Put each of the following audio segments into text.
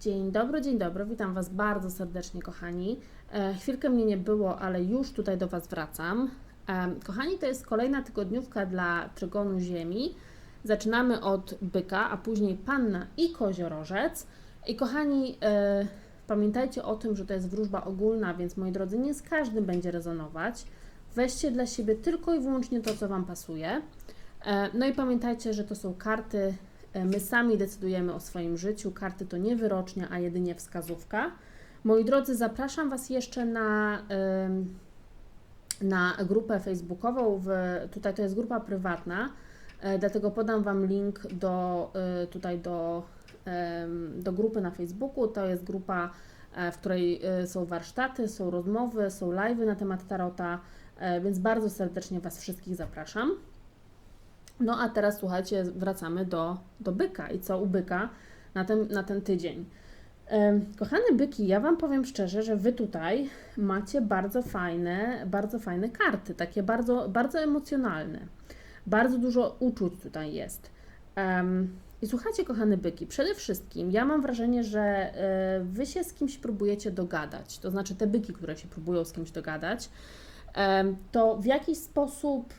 Dzień dobry, dzień dobry, witam Was bardzo serdecznie, kochani. E, chwilkę mnie nie było, ale już tutaj do Was wracam. E, kochani, to jest kolejna tygodniówka dla Trygonu Ziemi. Zaczynamy od byka, a później panna i koziorożec. I kochani, e, pamiętajcie o tym, że to jest wróżba ogólna, więc moi drodzy, nie z każdym będzie rezonować. Weźcie dla siebie tylko i wyłącznie to, co Wam pasuje. No i pamiętajcie, że to są karty, my sami decydujemy o swoim życiu. Karty to nie wyrocznia, a jedynie wskazówka. Moi drodzy, zapraszam Was jeszcze na, na grupę facebookową. W, tutaj to jest grupa prywatna, e, dlatego podam Wam link do, e, tutaj do, do grupy na Facebooku. To jest grupa, e, w której e, są warsztaty, są rozmowy, są live'y na temat tarota, e, więc bardzo serdecznie Was wszystkich zapraszam. No a teraz słuchajcie, wracamy do, do byka i co u byka na ten, na ten tydzień. Kochane byki, ja Wam powiem szczerze, że Wy tutaj macie bardzo fajne, bardzo fajne karty, takie bardzo, bardzo emocjonalne. Bardzo dużo uczuć tutaj jest. I słuchajcie, kochane byki, przede wszystkim ja mam wrażenie, że e, Wy się z kimś próbujecie dogadać, to znaczy te byki, które się próbują z kimś dogadać, to w jakiś sposób...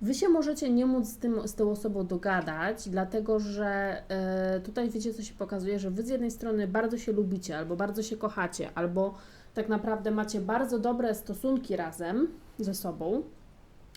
Wy się możecie nie móc z, tym, z tą osobą dogadać, dlatego że e, tutaj wiecie, co się pokazuje, że Wy z jednej strony bardzo się lubicie, albo bardzo się kochacie, albo tak naprawdę macie bardzo dobre stosunki razem ze sobą.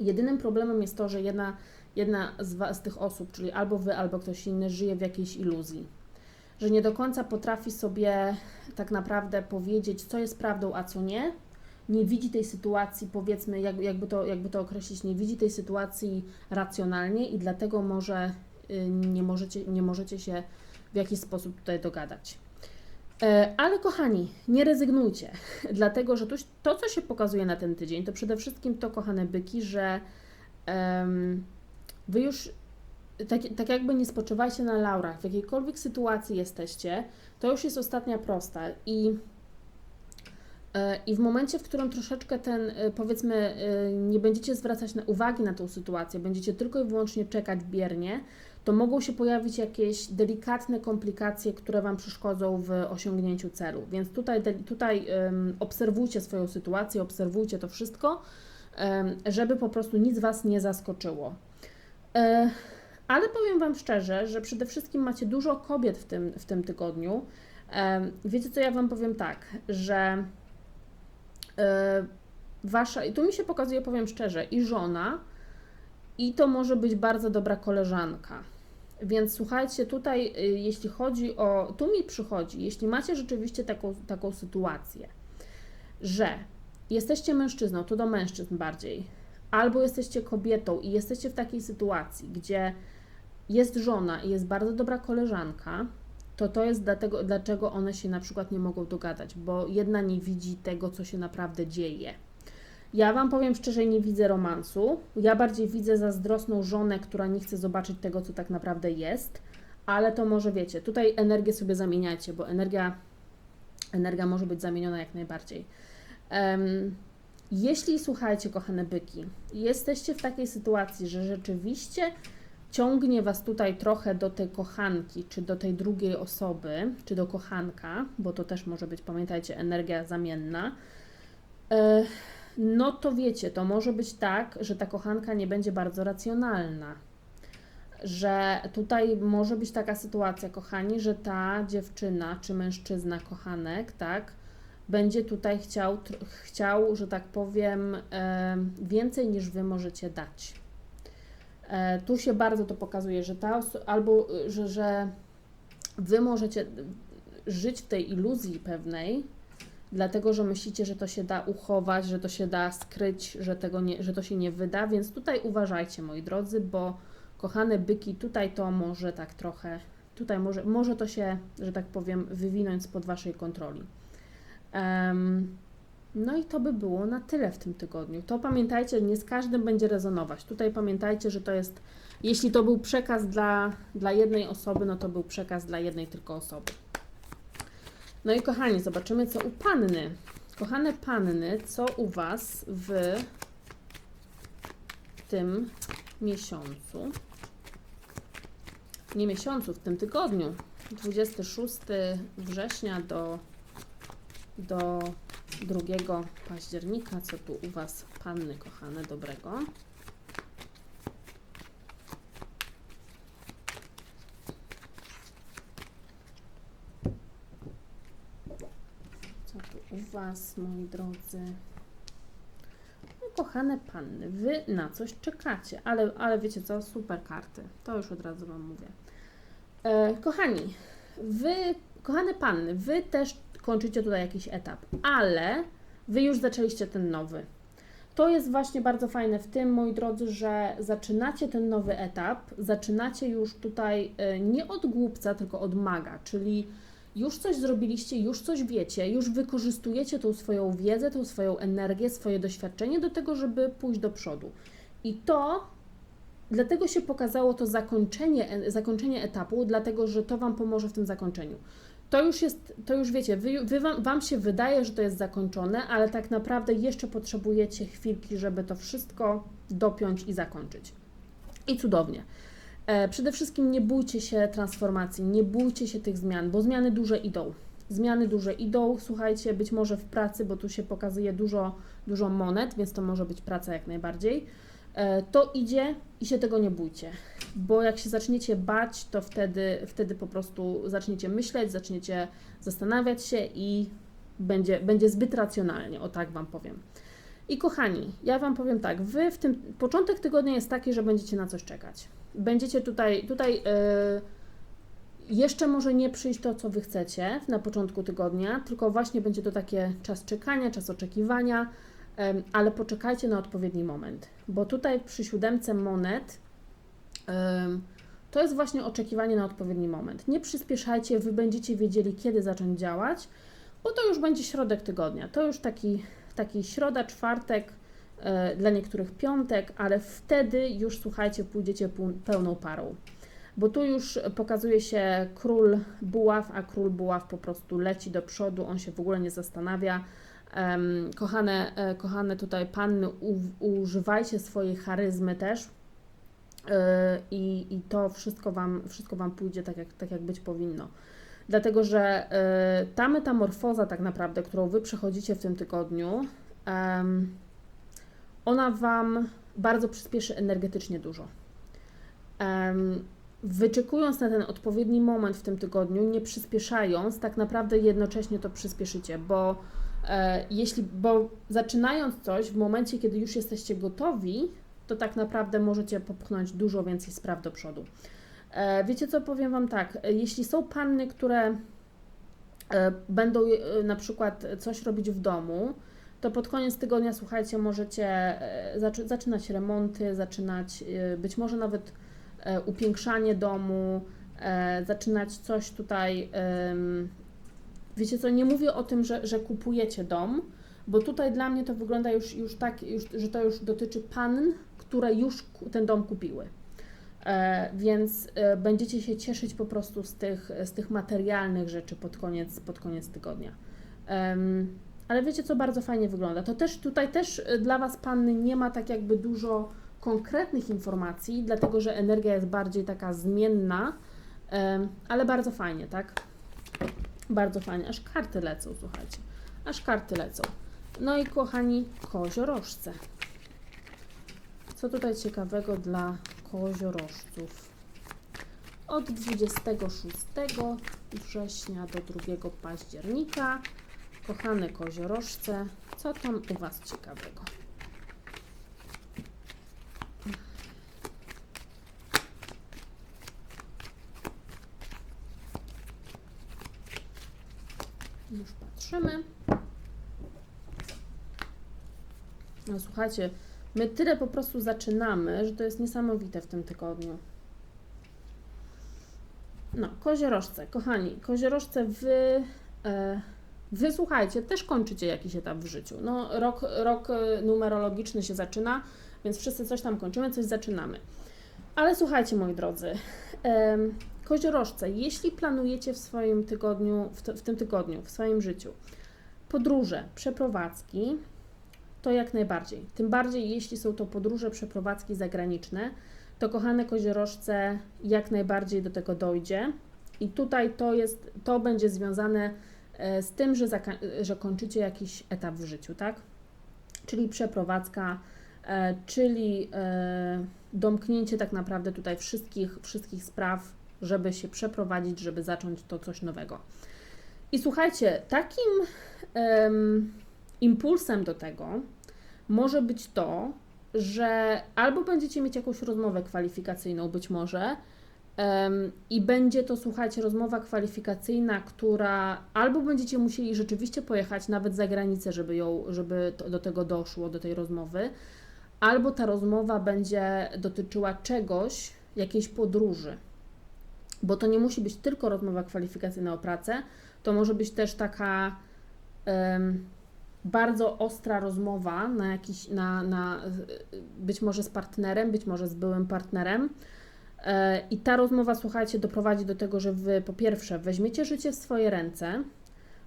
Jedynym problemem jest to, że jedna, jedna z, was, z tych osób, czyli albo Wy, albo ktoś inny, żyje w jakiejś iluzji. Że nie do końca potrafi sobie tak naprawdę powiedzieć, co jest prawdą, a co nie, nie widzi tej sytuacji, powiedzmy, jak, jakby, to, jakby to określić, nie widzi tej sytuacji racjonalnie i dlatego może y, nie możecie, nie możecie się w jakiś sposób tutaj dogadać. E, Ale kochani, nie rezygnujcie, dlatego że to, co się pokazuje na ten tydzień, to przede wszystkim to, kochane byki, że em, wy już tak, tak jakby nie spoczywajcie na laurach, w jakiejkolwiek sytuacji jesteście, to już jest ostatnia prosta i I w momencie, w którym troszeczkę ten, e, powiedzmy, e, nie będziecie zwracać na uwagi na tą sytuację, będziecie tylko i wyłącznie czekać biernie, to mogą się pojawić jakieś delikatne komplikacje, które Wam przeszkodzą w osiągnięciu celu. Więc tutaj, tutaj obserwujcie swoją sytuację, obserwujcie to wszystko, żeby po prostu nic Was nie zaskoczyło. E, Ale powiem Wam szczerze, że przede wszystkim macie dużo kobiet w tym, w tym tygodniu. Wiecie co, ja Wam powiem tak, że e, wasza, i tu mi się pokazuje, powiem szczerze, i żona, i to może być bardzo dobra koleżanka. Więc słuchajcie, tutaj, y, jeśli chodzi o, tu mi przychodzi, jeśli macie rzeczywiście taką, taką sytuację, że jesteście mężczyzną, to do mężczyzn bardziej, albo jesteście kobietą i jesteście w takiej sytuacji, gdzie jest żona i jest bardzo dobra koleżanka, to to jest dlatego, dlaczego one się na przykład nie mogą dogadać, bo jedna nie widzi tego, co się naprawdę dzieje. Ja Wam powiem szczerze, nie widzę romansu. Ja bardziej widzę zazdrosną żonę, która nie chce zobaczyć tego, co tak naprawdę jest, ale to może wiecie, tutaj energię sobie zamieniacie, bo energia, energia może być zamieniona jak najbardziej. Em, jeśli słuchajcie, kochane byki, jesteście w takiej sytuacji, że rzeczywiście ciągnie Was tutaj trochę do tej kochanki, czy do tej drugiej osoby, czy do kochanka, bo to też może być, pamiętajcie, energia zamienna, e, no to wiecie, to może być tak, że ta kochanka nie będzie bardzo racjonalna. Że tutaj może być taka sytuacja, kochani, że ta dziewczyna czy mężczyzna, kochanek, tak, będzie tutaj chciał, chciał że tak powiem, e, więcej niż Wy możecie dać. E, Tu się bardzo to pokazuje, że ta albo y, że, że wy możecie żyć w tej iluzji pewnej, dlatego że myślicie, że to się da uchować, że to się da skryć, że, tego nie, że to się nie wyda, więc tutaj uważajcie, moi drodzy, bo kochane byki, tutaj to może tak trochę, tutaj może, może to się, że tak powiem, wywinąć spod waszej kontroli. Em, no i to by było na tyle w tym tygodniu. To pamiętajcie, nie z każdym będzie rezonować. Tutaj pamiętajcie, że to jest, jeśli to był przekaz dla, dla jednej osoby, no to był przekaz dla jednej tylko osoby. No i kochani, zobaczymy co u panny. Kochane panny, co u Was w tym miesiącu? nie miesiącu, w tym tygodniu, 26 września do, do 2 października, co tu u Was, panny kochane, dobrego. Co tu u Was, moi drodzy? No, kochane panny, Wy na coś czekacie, ale, ale wiecie co, super karty, to już od razu Wam mówię. E, kochani, Wy, kochane panny, Wy też kończycie tutaj jakiś etap, ale Wy już zaczęliście ten nowy. To jest właśnie bardzo fajne w tym, moi drodzy, że zaczynacie ten nowy etap, zaczynacie już tutaj e, nie od głupca, tylko od maga, czyli już coś zrobiliście, już coś wiecie, już wykorzystujecie tą swoją wiedzę, tą swoją energię, swoje doświadczenie do tego, żeby pójść do przodu. I to dlatego się pokazało to zakończenie, zakończenie etapu, dlatego że to Wam pomoże w tym zakończeniu. To już jest, to już wiecie, wy, wy wam, wam się wydaje, że to jest zakończone, ale tak naprawdę jeszcze potrzebujecie chwilki, żeby to wszystko dopiąć i zakończyć. I cudownie. E, przede wszystkim nie bójcie się transformacji, nie bójcie się tych zmian, bo zmiany duże idą. Zmiany duże idą, słuchajcie, być może w pracy, bo tu się pokazuje dużo, dużo monet, więc to może być praca jak najbardziej. E, to idzie i się tego nie bójcie, bo jak się zaczniecie bać, to wtedy, wtedy po prostu zaczniecie myśleć, zaczniecie zastanawiać się i będzie, będzie zbyt racjonalnie, o tak Wam powiem. I kochani, ja Wam powiem tak, Wy w tym, początek tygodnia jest taki, że będziecie na coś czekać. Będziecie tutaj, tutaj yy, jeszcze może nie przyjść to, co Wy chcecie na początku tygodnia, tylko właśnie będzie to takie czas czekania, czas oczekiwania, ale poczekajcie na odpowiedni moment, bo tutaj przy siódemce monet to jest właśnie oczekiwanie na odpowiedni moment. Nie przyspieszajcie, wy będziecie wiedzieli, kiedy zacząć działać, bo to już będzie środek tygodnia. To już taki, taki środa, czwartek, e, dla niektórych piątek, ale wtedy już słuchajcie, pójdziecie pełną parą. Bo tu już pokazuje się król buław, a król buław po prostu leci do przodu, on się w ogóle nie zastanawia. Kochane, e, kochane tutaj panny, używajcie swojej charyzmy też e, i, i to wszystko wam, wszystko wam pójdzie tak jak, tak, jak być powinno. Dlatego, że e, ta metamorfoza tak naprawdę, którą Wy przechodzicie w tym tygodniu, ona Wam bardzo przyspieszy energetycznie dużo. Wyczekując na ten odpowiedni moment w tym tygodniu, nie przyspieszając, tak naprawdę jednocześnie to przyspieszycie, bo jeśli, bo zaczynając coś w momencie, kiedy już jesteście gotowi, to tak naprawdę możecie popchnąć dużo więcej spraw do przodu. E, wiecie co, powiem Wam tak, e, jeśli są panny, które będą na przykład coś robić w domu, to pod koniec tygodnia, słuchajcie, możecie zaczynać remonty, zaczynać być może nawet upiększanie domu, zaczynać coś tutaj Wiecie co, nie mówię o tym, że, że kupujecie dom, bo tutaj dla mnie to wygląda już, już tak, już, że to już dotyczy pann, które już ten dom kupiły. E, więc e, będziecie się cieszyć po prostu z tych, z tych materialnych rzeczy pod koniec, pod koniec tygodnia. Ale wiecie co, bardzo fajnie wygląda. To też tutaj też e, dla Was panny nie ma tak jakby dużo konkretnych informacji, dlatego że energia jest bardziej taka zmienna, ale bardzo fajnie, tak? Bardzo fajnie, aż karty lecą, słuchajcie. Aż karty lecą. No i kochani, koziorożce. Co tutaj ciekawego dla koziorożców? Od 26 września do 2 października. Kochane koziorożce, co tam u Was ciekawego? Już patrzymy. No słuchajcie, my tyle po prostu zaczynamy, że to jest niesamowite w tym tygodniu. No, koziorożce, kochani, koziorożce wy, e, wy słuchajcie, też kończycie jakiś etap w życiu. No, rok, rok e, numerologiczny się zaczyna, więc wszyscy coś tam kończymy, coś zaczynamy. Ale słuchajcie, moi drodzy, Koziorożce, jeśli planujecie w swoim tygodniu, w, w tym tygodniu, w swoim życiu podróże, przeprowadzki, to jak najbardziej. Tym bardziej, jeśli są to podróże, przeprowadzki zagraniczne, to kochane koziorożce jak najbardziej do tego dojdzie. I tutaj to jest, to będzie związane e, z tym, że, że kończycie jakiś etap w życiu, tak? Czyli przeprowadzka, e, czyli e, domknięcie tak naprawdę tutaj wszystkich, wszystkich spraw, żeby się przeprowadzić, żeby zacząć to coś nowego. I słuchajcie, takim em, impulsem do tego może być to, że albo będziecie mieć jakąś rozmowę kwalifikacyjną, być może, em, i będzie to, słuchajcie, rozmowa kwalifikacyjna, która albo będziecie musieli rzeczywiście pojechać nawet za granicę, żeby, ją, żeby to, do tego doszło, do tej rozmowy, albo ta rozmowa będzie dotyczyła czegoś, jakiejś podróży. Bo to nie musi być tylko rozmowa kwalifikacyjna o pracę, to może być też taka em, bardzo ostra rozmowa na jakiś, na, na, być może z partnerem, być może z byłym partnerem. E, I ta rozmowa, słuchajcie, doprowadzi do tego, że wy po pierwsze weźmiecie życie w swoje ręce,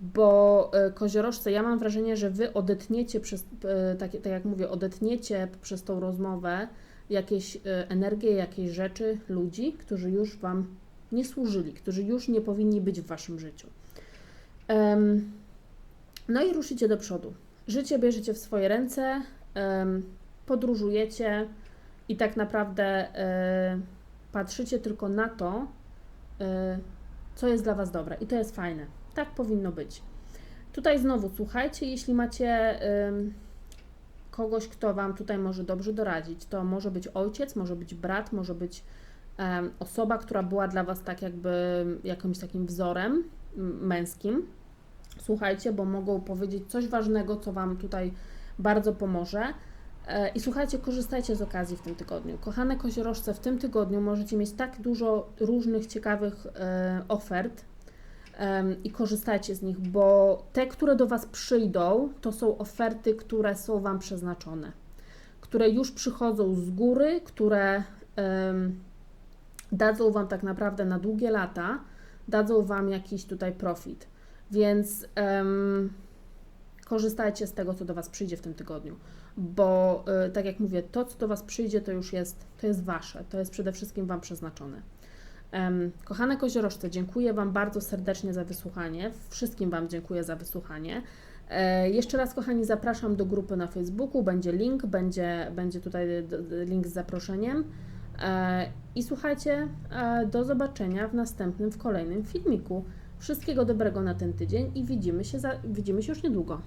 bo e, koziorożce, ja mam wrażenie, że wy odetniecie przez, e, tak, tak jak mówię, odetniecie przez tą rozmowę jakieś e, energię, jakieś rzeczy, ludzi, którzy już wam nie służyli, którzy już nie powinni być w waszym życiu. Em, no i ruszycie do przodu. Życie bierzecie w swoje ręce, em, podróżujecie i tak naprawdę e, patrzycie tylko na to, e, co jest dla Was dobre. I to jest fajne. Tak powinno być. Tutaj znowu słuchajcie, jeśli macie em, kogoś, kto Wam tutaj może dobrze doradzić, to może być ojciec, może być brat, może być osoba, która była dla Was tak jakby jakimś takim wzorem męskim. Słuchajcie, bo mogą powiedzieć coś ważnego, co Wam tutaj bardzo pomoże. E, I słuchajcie, korzystajcie z okazji w tym tygodniu. Kochane koziorożce, w tym tygodniu możecie mieć tak dużo różnych ciekawych e, ofert i korzystajcie z nich, bo te, które do Was przyjdą, to są oferty, które są Wam przeznaczone, które już przychodzą z góry, które dadzą Wam tak naprawdę na długie lata, dadzą Wam jakiś tutaj profit. Więc em, korzystajcie z tego, co do Was przyjdzie w tym tygodniu, bo y, tak jak mówię, to, co do Was przyjdzie, to już jest, to jest Wasze, to jest przede wszystkim Wam przeznaczone. Em, kochane koziorożce, dziękuję Wam bardzo serdecznie za wysłuchanie. Wszystkim Wam dziękuję za wysłuchanie. E, jeszcze raz, kochani, zapraszam do grupy na Facebooku. Będzie link, będzie, będzie tutaj link z zaproszeniem. E, I słuchajcie, e, do zobaczenia w następnym, w kolejnym filmiku. Wszystkiego dobrego na ten tydzień i widzimy się, za, widzimy się już niedługo.